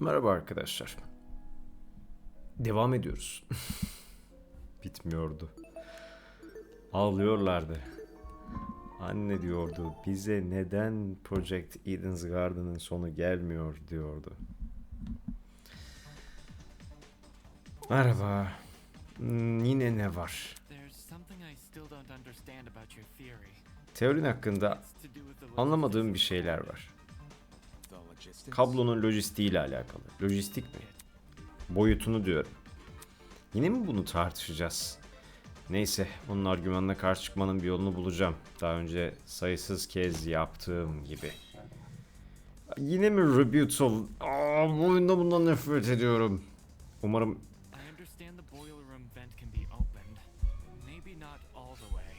Merhaba arkadaşlar. Devam ediyoruz. Bitmiyordu. Ağlıyorlardı. Anne diyordu bize neden Project Eden's Garden'ın sonu gelmiyor diyordu. Merhaba. Hmm, yine ne var? Teorin hakkında anlamadığım bir şeyler var. Kablonun lojistiği ile alakalı. Lojistik mi? Boyutunu diyorum. Yine mi bunu tartışacağız? Neyse, onun argümanına karşı çıkmanın bir yolunu bulacağım. Daha önce sayısız kez yaptığım gibi. Yine mi Rebutal? Aa, bu oyunda bundan nefret ediyorum. Umarım I understand the boiler room vent can be opened. Maybe not all the way,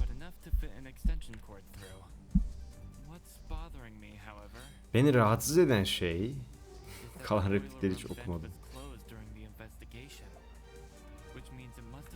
but enough to fit an extension cord through. What's bothering me, however, beni rahatsız eden şey Kalan replikleri hiç okumadım. was closed during the investigation, which means it must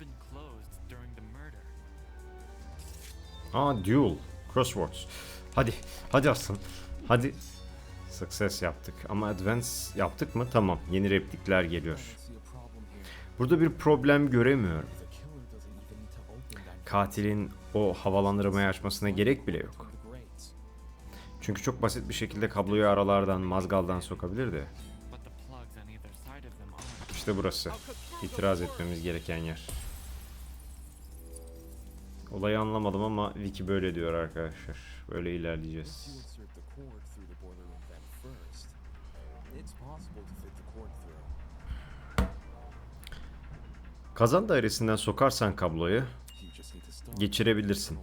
been closed during the murder. Aa duel. Crosswords. Hadi. Hadi aslan. Hadi. Success yaptık. Ama advance yaptık mı? Tamam. Yeni replikler geliyor. Burada bir problem göremiyorum. Katilin o havalandırmayı açmasına gerek bile yok. Çünkü çok basit bir şekilde kabloyu aralardan, mazgaldan sokabilirdi. İşte burası. İtiraz etmemiz gereken yer. Olayı anlamadım ama Wiki böyle diyor arkadaşlar. Böyle ilerleyeceğiz. Cord through the boiler room vent first, it's possible to fit the cord through. Kazan dairesinden sokarsan kabloyu geçirebilirsin.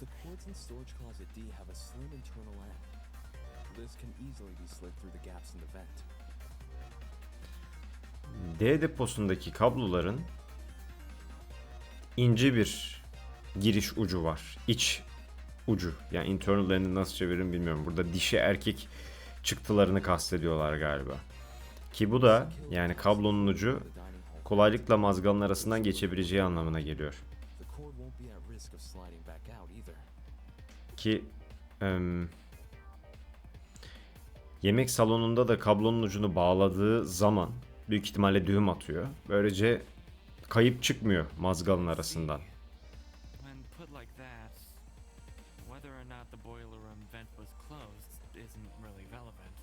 The cords in storage closet D have a slim internal end. This can easily be slid through the gaps in the vent. D deposundaki kabloların ince bir giriş ucu var. İç ucu. Yani internal end'i nasıl çeviririm bilmiyorum. Burada dişi erkek çıktılarını kastediyorlar galiba. Ki bu da yani kablonun ucu kolaylıkla mazgalın arasından geçebileceği anlamına geliyor. Ki em, yemek salonunda da kablonun ucunu bağladığı zaman büyük ihtimalle düğüm atıyor. Böylece kayıp çıkmıyor mazgalın arasından.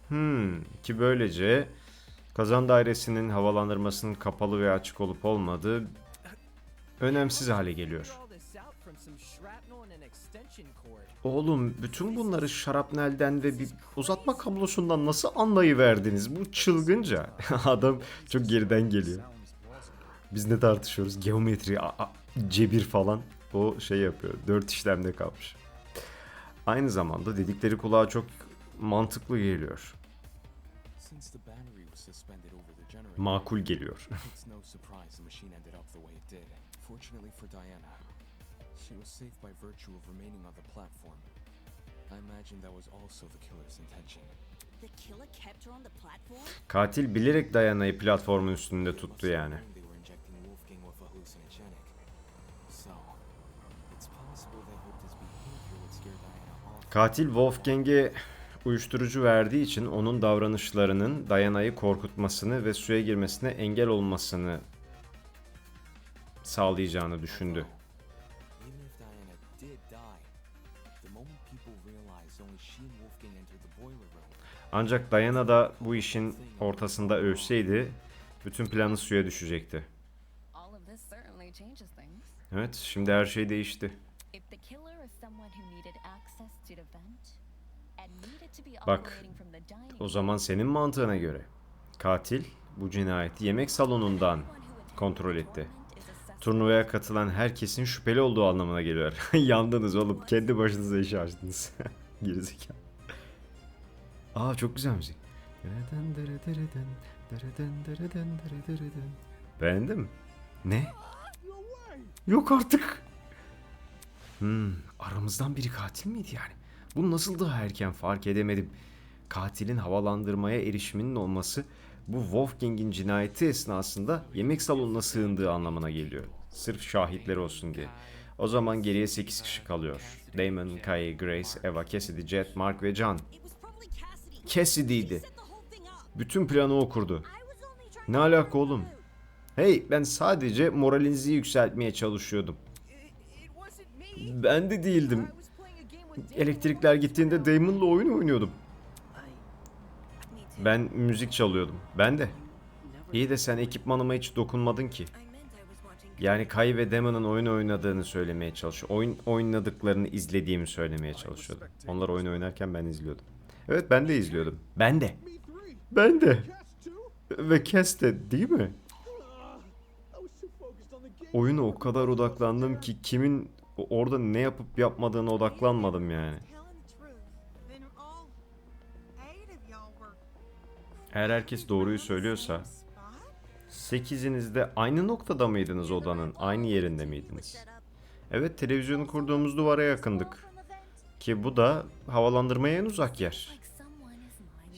Hmm, ki böylece kazan dairesinin havalandırmasının kapalı veya açık olup olmadığı önemsiz hale geliyor. Oğlum bütün bunları şarapnelden ve bir uzatma kablosundan nasıl anlayıverdiniz? Bu çılgınca. Adam çok geriden geliyor. Biz ne tartışıyoruz? Geometri, a- a- cebir falan. O şey yapıyor. Dört işlemde kalmış. Aynı zamanda dedikleri kulağa çok mantıklı geliyor. Makul geliyor. she was safe by virtue of remaining on the platform. I imagine that was also the killer's intention. The killer kept her on the platform? Katil bilerek Diana'yı platformun üstünde tuttu yani. known They were injecting Wolfgang with a hallucinogenic. So, it's possible they hoped his behavior would scare Diana off. Katil Wolfgang'e uyuşturucu verdiği için onun davranışlarının Diana'yı korkutmasını ve suya girmesine engel olmasını sağlayacağını düşündü. Ancak Diana da bu işin ortasında ölseydi bütün planı suya düşecekti. Evet, şimdi her şey değişti. Bak, O zaman senin mantığına göre katil bu cinayeti yemek salonundan kontrol etti. Turnuvaya katılan herkesin şüpheli olduğu anlamına geliyor. Yandınız oğlum. Kendi başınıza iş açtınız. Gerizekalı. Aa çok güzel müzik. Beğendin mi? Ne? Yok artık. Hmm, aramızdan biri katil miydi yani? Bunu nasıl daha erken fark edemedim? Katilin havalandırmaya erişiminin olması bu Wolfgang'in cinayeti esnasında yemek salonuna sığındığı anlamına geliyor. Sırf şahitleri olsun diye. O zaman geriye 8 kişi kalıyor. Damon, Kai, Grace, Eva, Cassidy, Jet, Mark ve Cassidy. Cassidy'ydi. Bütün planı o kurdu. Ne alaka oğlum? Hey ben sadece moralinizi yükseltmeye çalışıyordum. Ben de değildim. Elektrikler gittiğinde Damon'la oyun oynuyordum. Ben müzik çalıyordum. Ben de. İyi de sen ekipmanıma hiç dokunmadın ki. Yani Kai ve Damon'ın oyun oynadığını söylemeye çalışıyor. Oyun oynadıklarını izlediğimi söylemeye çalışıyordum. Onlar oyun oynarken ben izliyordum. Evet ben de izliyordum. Ben de. Ben de. Ve Kes de değil mi? Oyuna o kadar odaklandım ki kimin orada ne yapıp yapmadığına odaklanmadım yani. Eğer herkes doğruyu söylüyorsa sekiziniz de aynı noktada mıydınız odanın? Aynı yerinde miydiniz? Evet televizyonu kurduğumuz duvara yakındık. Ki bu da havalandırmaya en uzak yer.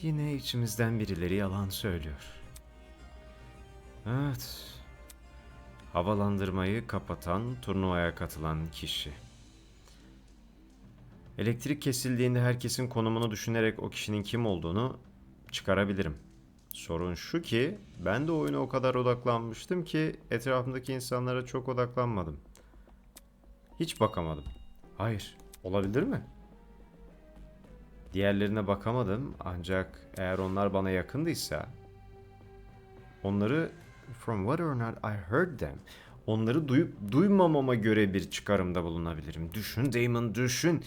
Yine içimizden birileri yalan söylüyor. Evet. Havalandırmayı kapatan, turnuvaya katılan kişi. Elektrik kesildiğinde herkesin konumunu düşünerek o kişinin kim olduğunu çıkarabilirim. Sorun şu ki ben de oyuna o kadar odaklanmıştım ki etrafımdaki insanlara çok odaklanmadım. Hiç bakamadım. Hayır, olabilir mi? Diğerlerine bakamadım ancak eğer onlar bana yakındıysa onları from whether or not I heard them onları duyup duymamama göre bir çıkarımda bulunabilirim. Düşün Damon düşün.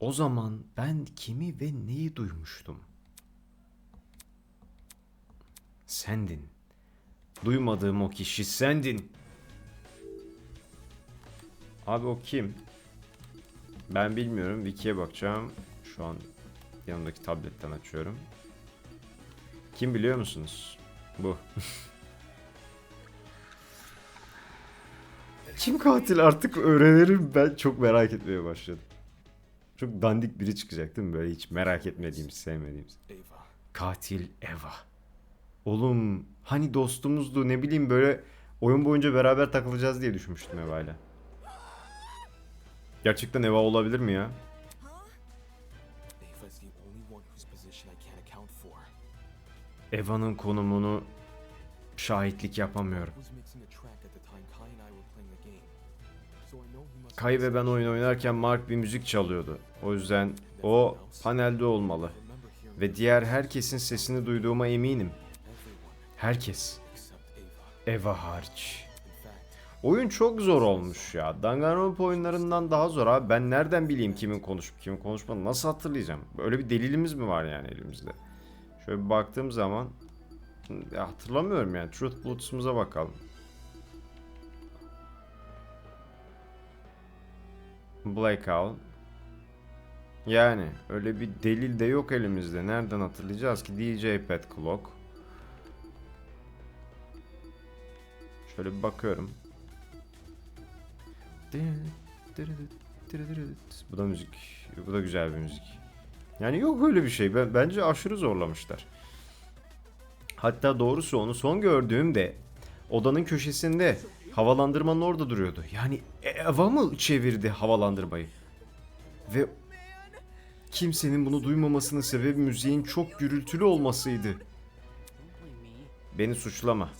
O zaman ben kimi ve neyi duymuştum? Sendin. Duymadığım o kişi sendin. Abi o kim? Ben bilmiyorum. Wiki'ye bakacağım. Şu an yanımdaki tabletten açıyorum. Kim biliyor musunuz? Bu. Kim katil artık öğrenirim ben çok merak etmeye başladım. Çok dandik biri çıkacak değil mi? Böyle hiç merak etmediğimiz, sevmediğimiz. Ava. Katil Eva. Oğlum hani dostumuzdu ne bileyim böyle oyun boyunca beraber takılacağız diye düşünmüştüm Eva'yla. Gerçekten Eva olabilir mi ya? Eva'nın konumunu şahitlik yapamıyorum. Kay ve ben oyun oynarken Mark bir müzik çalıyordu. O yüzden o panelde olmalı. Ve diğer herkesin sesini duyduğuma eminim. Herkes. Eva fact, Oyun çok zor olmuş ya. Danganronpa oyunlarından daha zor abi. Ben nereden bileyim kimin konuşup kimin konuşmadığını nasıl hatırlayacağım? Böyle bir delilimiz mi var yani elimizde? Şöyle bir baktığım zaman hatırlamıyorum yani. Truth Bloods'umuza bakalım. Blackout. Yani öyle bir delil de yok elimizde. Nereden hatırlayacağız ki? DJ Pet Clock. Şöyle bir bakıyorum. Bu da müzik. Bu da güzel bir müzik. Yani yok öyle bir şey. Ben, bence aşırı zorlamışlar. Hatta doğrusu onu son gördüğümde odanın köşesinde havalandırmanın orada duruyordu. Yani Eva mı çevirdi havalandırmayı? Ve kimsenin bunu duymamasının sebebi müziğin çok gürültülü olmasıydı. Beni suçlama.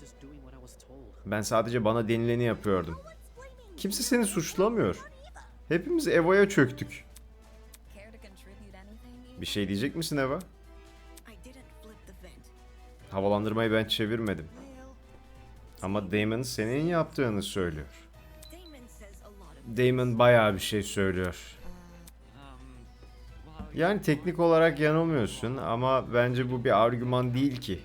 Ben sadece bana denileni yapıyordum. Kimse seni suçlamıyor. Hepimiz Eva'ya çöktük. Bir şey diyecek misin Eva? Havalandırmayı ben çevirmedim. Ama Damon senin yaptığını söylüyor. Damon bayağı bir şey söylüyor. Yani teknik olarak yanılmıyorsun ama bence bu bir argüman değil ki.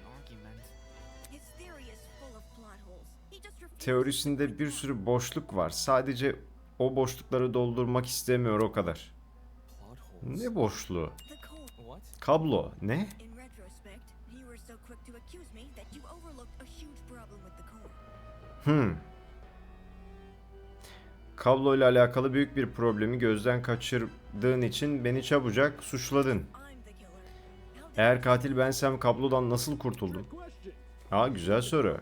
Teorisinde bir sürü boşluk var. Sadece o boşlukları doldurmak istemiyor o kadar. Ne boşluğu? Kablo. Ne? Hmm. Kablo ile alakalı büyük bir problemi gözden kaçırdığın için beni çabucak suçladın. Eğer katil bensem kablodan nasıl kurtuldum? Ha güzel soru.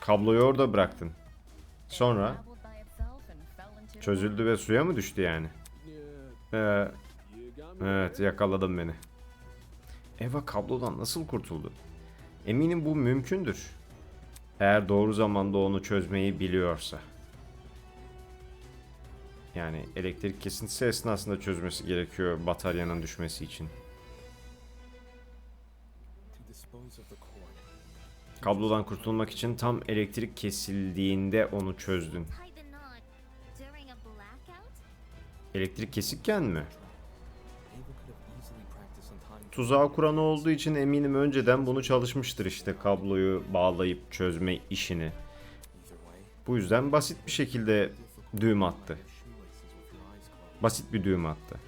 Kabloyu orada bıraktın. Sonra çözüldü ve suya mı düştü yani? Ee, evet yakaladın beni. Eva kablodan nasıl kurtuldu? Eminim bu mümkündür. Eğer doğru zamanda onu çözmeyi biliyorsa. Yani elektrik kesintisi esnasında çözmesi gerekiyor bataryanın düşmesi için. Kablodan kurtulmak için tam elektrik kesildiğinde onu çözdün. Elektrik kesikken mi? Tuzağı kuran olduğu için eminim önceden bunu çalışmıştır işte kabloyu bağlayıp çözme işini. Bu yüzden basit bir şekilde düğüm attı. Basit bir düğüm attı.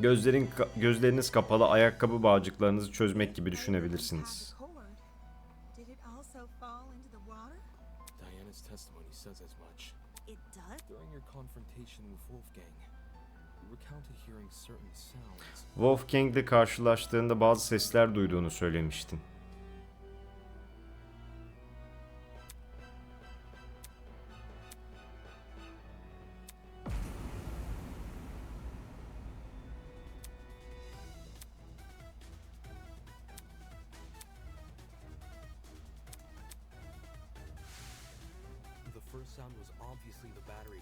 Gözlerin gözleriniz kapalı ayakkabı bağcıklarınızı çözmek gibi düşünebilirsiniz. Diana's testimony says as much. It does? During your confrontation with Wolfgang, Wolfgang'le karşılaştığında bazı sesler duyduğunu söylemiştin.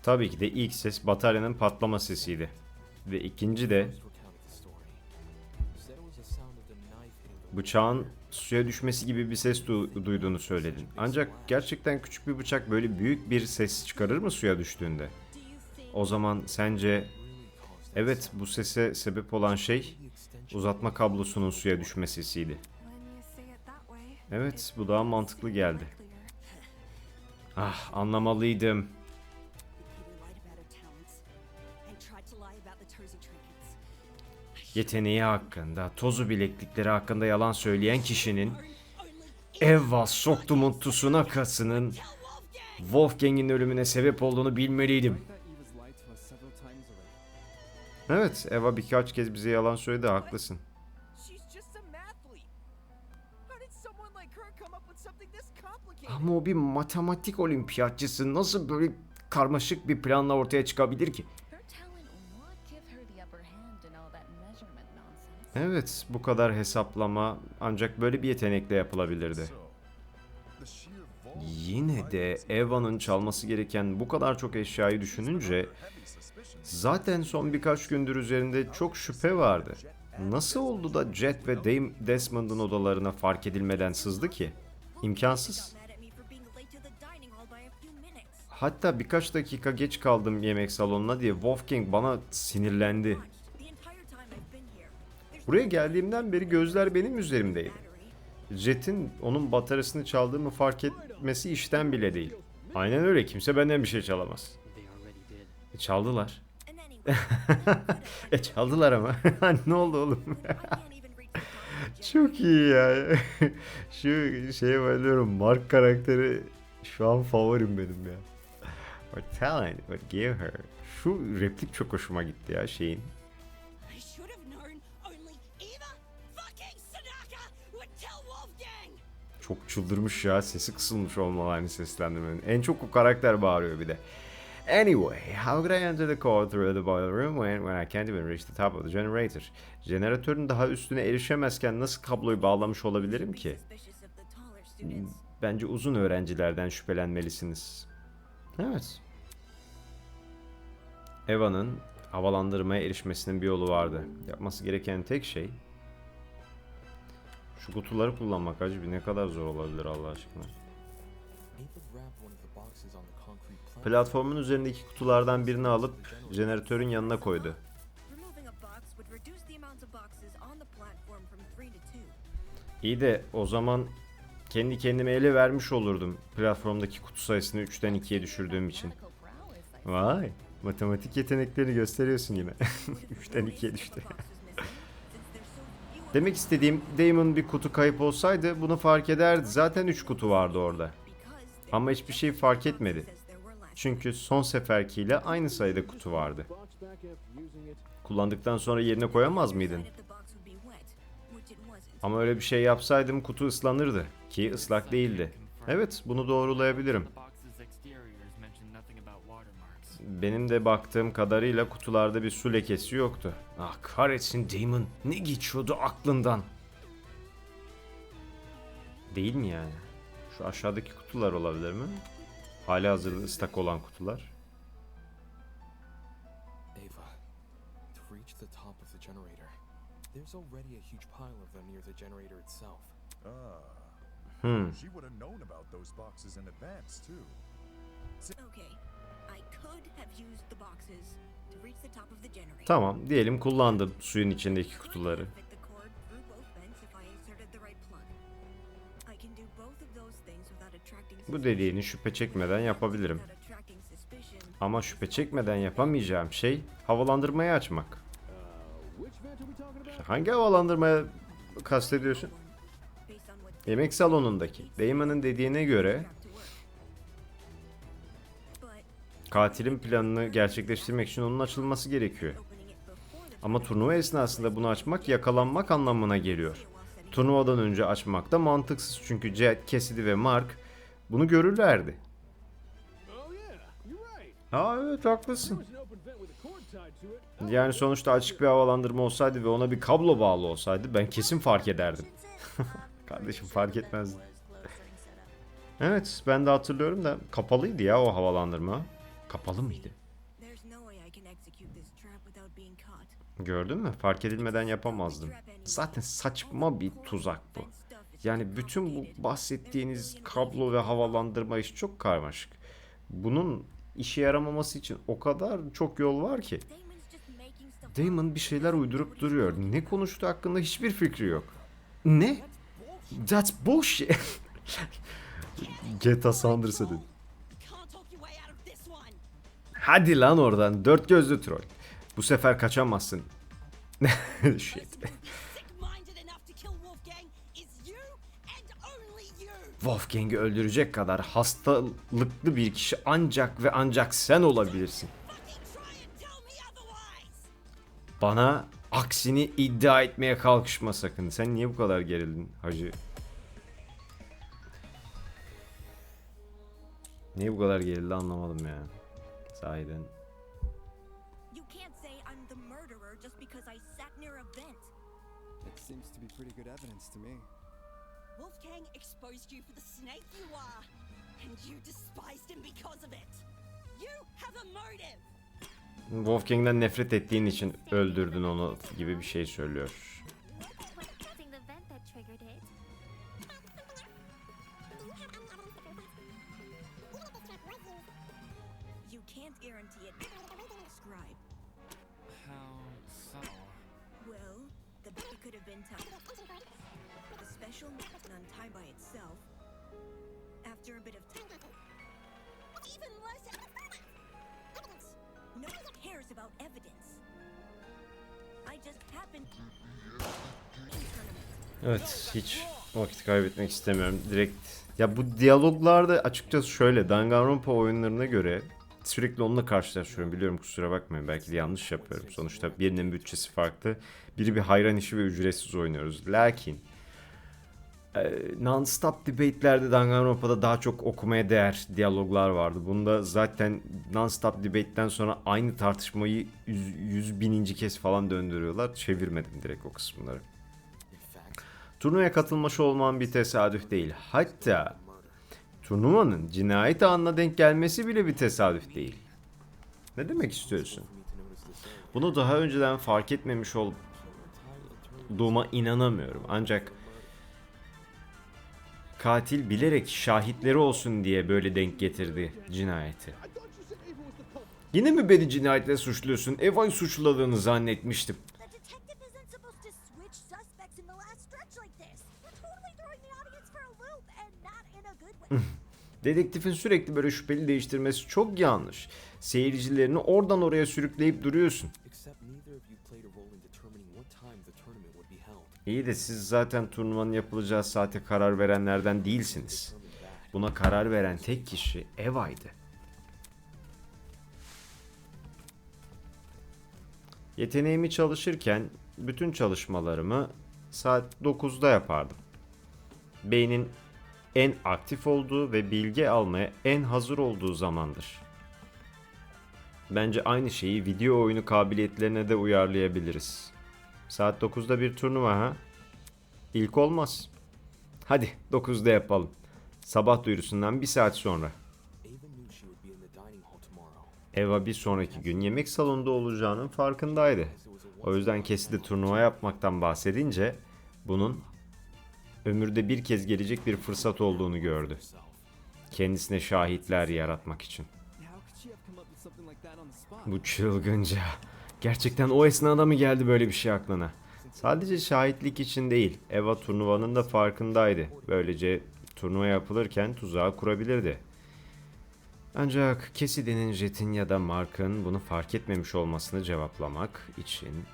Tabii ki de ilk ses bataryanın patlama sesiydi. Ve ikinci de bıçağın suya düşmesi gibi bir ses du- duyduğunu söyledin. Ancak gerçekten küçük bir bıçak böyle büyük bir ses çıkarır mı suya düştüğünde? O zaman sence evet bu sese sebep olan şey uzatma kablosunun suya düşme sesiydi. Evet bu daha mantıklı geldi. Ah anlamalıydım. Yeteneği hakkında, tozu bileklikleri hakkında yalan söyleyen kişinin Eva Soktum'un Tsunaka'sının Wolfgang'in ölümüne sebep olduğunu bilmeliydim. Evet, Eva birkaç kez bize yalan söyledi, haklısın. Ama o bir matematik olimpiyatçısı nasıl böyle karmaşık bir planla ortaya çıkabilir ki? Evet, bu kadar hesaplama ancak böyle bir yetenekle yapılabilirdi. Yine de Eva'nın çalması gereken bu kadar çok eşyayı düşününce zaten son birkaç gündür üzerinde çok şüphe vardı. Nasıl oldu da Jet ve Dame Desmond'un odalarına fark edilmeden sızdı ki? İmkansız. Hatta birkaç dakika geç kaldım yemek salonuna diye Wolfgang bana sinirlendi. Buraya geldiğimden beri gözler benim üzerimdeydi. Jet'in onun bataryasını çaldığımı fark etmesi işten bile değil. Aynen öyle kimse benden bir şey çalamaz. E, çaldılar. E çaldılar ama. ne oldu oğlum? Çok iyi ya. Şu şeye bayılıyorum. Mark karakteri şu an favorim benim ya. What talent what give her. Şu replik çok hoşuma gitti ya şeyin. Çok çıldırmış ya. Sesi kısılmış olmalı aynı seslendirmenin. En çok o karakter bağırıyor bir de. Anyway, how could I enter the core through the boiler room when, when I can't even reach the top of the generator? Jeneratörün daha üstüne erişemezken nasıl kabloyu bağlamış olabilirim ki? Students. Bence uzun öğrencilerden şüphelenmelisiniz. Evet. Eva'nın havalandırmaya erişmesinin bir yolu vardı. Yapması gereken tek şey şu kutuları kullanmak acı bir ne kadar zor olabilir Allah aşkına. Platformun üzerindeki kutulardan birini alıp jeneratörün yanına koydu. İyi de o zaman kendi kendime ele vermiş olurdum platformdaki kutu sayısını 3'ten 2'ye düşürdüğüm için. Vay, matematik yeteneklerini gösteriyorsun yine. 3'ten 2'ye düştü. Demek istediğim Damon bir kutu kayıp olsaydı bunu fark ederdi. Zaten 3 kutu vardı orada. Ama hiçbir şey fark etmedi. Çünkü son seferkiyle aynı sayıda kutu vardı. Kullandıktan sonra yerine koyamaz mıydın? Ama öyle bir şey yapsaydım kutu ıslanırdı. Ki ıslak değildi. Evet, bunu doğrulayabilirim. Benim de baktığım kadarıyla kutularda bir su lekesi yoktu. Ah kahretsin Damon. Ne geçiyordu aklından? Değil mi yani? Şu aşağıdaki kutular olabilir mi? Hali hazırda ıslak olan kutular. Ava, to reach the top of the generator, there's already a huge pile of them near the generator itself. Ah, Hmm. she would have known about those boxes in advance, too. Okay, Tamam diyelim kullandım suyun içindeki kutuları. Bu dediğini şüphe çekmeden yapabilirim. Ama şüphe çekmeden yapamayacağım şey havalandırmayı açmak. Hangi havalandırmaya kastediyorsun? Yemek salonundaki. Damon'ın dediğine göre katilin planını gerçekleştirmek için onun açılması gerekiyor. Ama turnuva esnasında bunu açmak yakalanmak anlamına geliyor. Turnuvadan önce açmak da mantıksız çünkü Jet, Cassidy ve Mark bunu görürlerdi. Aa evet haklısın. Yani sonuçta açık bir havalandırma olsaydı ve ona bir kablo bağlı olsaydı ben kesin fark ederdim. Kardeşim fark etmezdi. Evet ben de hatırlıyorum da kapalıydı ya o havalandırma. Kapalı mıydı? Gördün mü? Fark edilmeden yapamazdım. Zaten saçma bir tuzak bu. Yani bütün bu bahsettiğiniz kablo ve havalandırma işi çok karmaşık. Bunun işe yaramaması için o kadar çok yol var ki. Damon bir şeyler uydurup duruyor. Ne konuştuğu hakkında hiçbir fikri yok. Ne? That's bullshit. GTA Sanders'a dedi. Hadi lan oradan dört gözlü troll. Bu sefer kaçamazsın. Shit. Wolfgang'i öldürecek kadar hastalıklı bir kişi ancak ve ancak sen olabilirsin. Bana aksini iddia etmeye kalkışma sakın. Sen niye bu kadar gerildin hacı? Niye bu kadar gerildi anlamadım ya. Sahiden. You can't say I'm the murderer just because I sat near a vent. It seems to be pretty good evidence to me. Wolfgang exposed you for the snake you are, and you despised him because of it. You have a motive. Wolfgang'den nefret ettiğin için öldürdün onu gibi bir şey söylüyor. Can't guarantee it. Scribe. How so? Well, the it could have been tough. The special button untie by itself. After a bit of time. Even less evidence. No one cares about evidence. I just happened. Evet hiç vakit kaybetmek istemiyorum. Direkt ya bu diyaloglarda açıkçası şöyle Danganronpa oyunlarına göre sürekli onunla karşılaşıyorum. Biliyorum kusura bakmayın belki de yanlış yapıyorum. Sonuçta birinin bütçesi farklı. Biri bir hayran işi ve ücretsiz oynuyoruz. Lakin e, non-stop debate'lerde Danganronpa'da daha çok okumaya değer diyaloglar vardı. Bunda zaten non-stop debate'den sonra aynı tartışmayı yüz, yüz bininci kez falan döndürüyorlar. Çevirmedim direkt o kısımları. Turnuvaya katılmış olman bir tesadüf değil. Hatta turnuvanın cinayet anına denk gelmesi bile bir tesadüf değil. Ne demek istiyorsun? Bunu daha önceden fark etmemiş olduğuma inanamıyorum. Ancak katil bilerek şahitleri olsun diye böyle denk getirdi cinayeti. Yine mi beni cinayetle suçluyorsun? Eva'yı suçladığını zannetmiştim. Dedektifin sürekli böyle şüpheli değiştirmesi çok yanlış. Seyircilerini oradan oraya sürükleyip duruyorsun. İyi de siz zaten turnuvanın yapılacağı saate karar verenlerden değilsiniz. Buna karar veren tek kişi Eva'ydı. Yeteneğimi çalışırken bütün çalışmalarımı saat 9'da yapardım. Beynin en aktif olduğu ve bilgi almaya en hazır olduğu zamandır. Bence aynı şeyi video oyunu kabiliyetlerine de uyarlayabiliriz. Saat 9'da bir turnuva ha? İlk olmaz. Hadi 9'da yapalım. Sabah duyurusundan bir saat sonra. Eva bir sonraki gün yemek salonunda olacağının farkındaydı. O yüzden keside turnuva yapmaktan bahsedince bunun ömürde bir kez gelecek bir fırsat olduğunu gördü. Kendisine şahitler yaratmak için. Bu çılgınca. Gerçekten o esnada mı geldi böyle bir şey aklına? Sadece şahitlik için değil, Eva turnuvanın da farkındaydı. Böylece turnuva yapılırken tuzağı kurabilirdi. Ancak Cassidy'nin Jet'in ya da Mark'ın bunu fark etmemiş olmasını cevaplamak için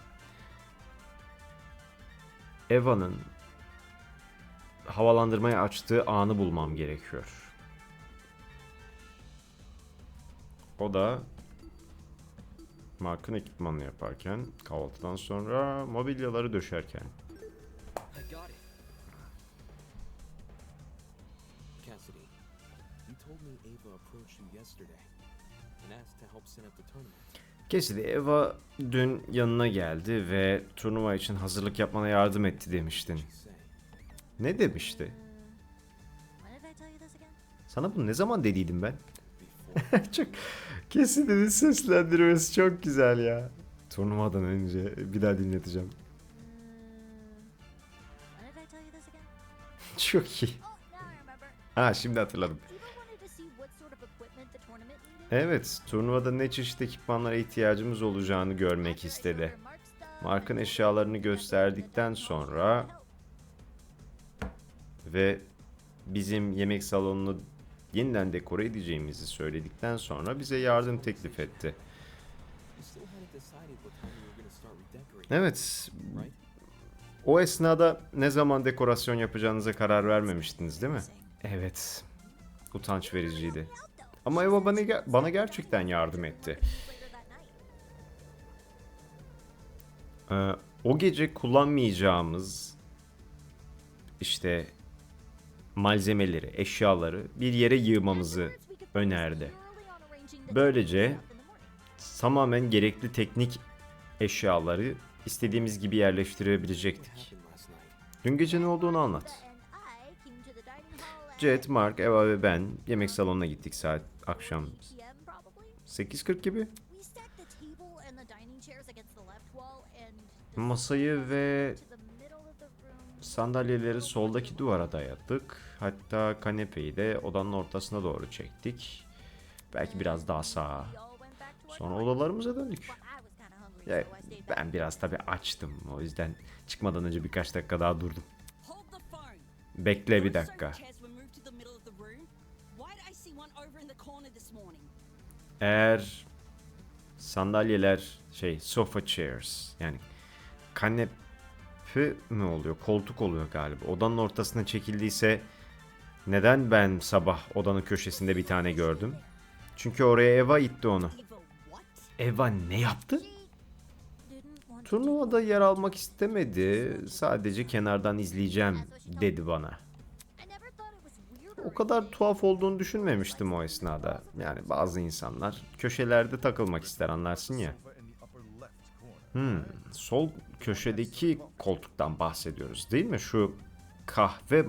Eva'nın havalandırmayı açtığı anı bulmam gerekiyor. O da Mark'ın ekipmanını yaparken, kahvaltıdan sonra mobilyaları döşerken. Cassidy, you told me Ava approached you yesterday and asked to help set up the tournament. Cassidy, Eva dün yanına geldi ve turnuva için hazırlık yapmana yardım etti demiştin. Ne demişti? Sana bunu ne zaman dediydim ben? Çok Cassidy'nin seslendirmesi çok güzel ya. Turnuvadan önce bir daha dinleteceğim. Çok iyi. Ha şimdi hatırladım. Evet, turnuvada ne çeşit ekipmanlara ihtiyacımız olacağını görmek istedi. Mark'ın eşyalarını gösterdikten sonra ve bizim yemek salonunu yeniden dekore edeceğimizi söyledikten sonra bize yardım teklif etti. Evet, o esnada ne zaman dekorasyon yapacağınıza karar vermemiştiniz değil mi? Evet, utanç vericiydi. Ama Eva bana, bana gerçekten yardım etti. Ee, o gece kullanmayacağımız işte malzemeleri, eşyaları bir yere yığmamızı önerdi. Böylece tamamen gerekli teknik eşyaları istediğimiz gibi yerleştirebilecektik. Dün gece ne olduğunu anlat. Jet, Mark, Eva ve ben yemek salonuna gittik saat akşam 8 p.m. probably. 8.40 gibi. Masayı ve. Sandalyeleri soldaki duvara dayadık. Hatta kanepeyi de odanın ortasına doğru çektik. Belki biraz daha sağa. Sonra odalarımıza döndük. Ya, ben biraz tabii açtım. O yüzden çıkmadan önce birkaç dakika daha durdum. Bekle bir dakika. Eğer sandalyeler şey sofa chairs yani kanepe mi oluyor? Koltuk oluyor galiba. Odanın ortasına çekildiyse neden ben sabah odanın köşesinde bir tane gördüm? Çünkü oraya Eva itti onu. Eva, ne yaptı? Turnuvada yer almak istemedi. Sadece kenardan izleyeceğim dedi bana. O kadar tuhaf olduğunu düşünmemiştim o esnada. Yani bazı insanlar köşelerde takılmak ister anlarsın ya. Hmm, sol köşedeki koltuktan bahsediyoruz değil mi? Şu kahve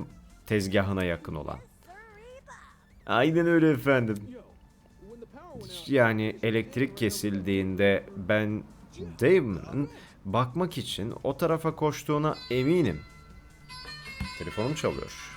tezgahına yakın olan. Aynen öyle efendim. Yani elektrik kesildiğinde ben Damon'ın bakmak için o tarafa koştuğuna eminim. Telefonum çalıyor.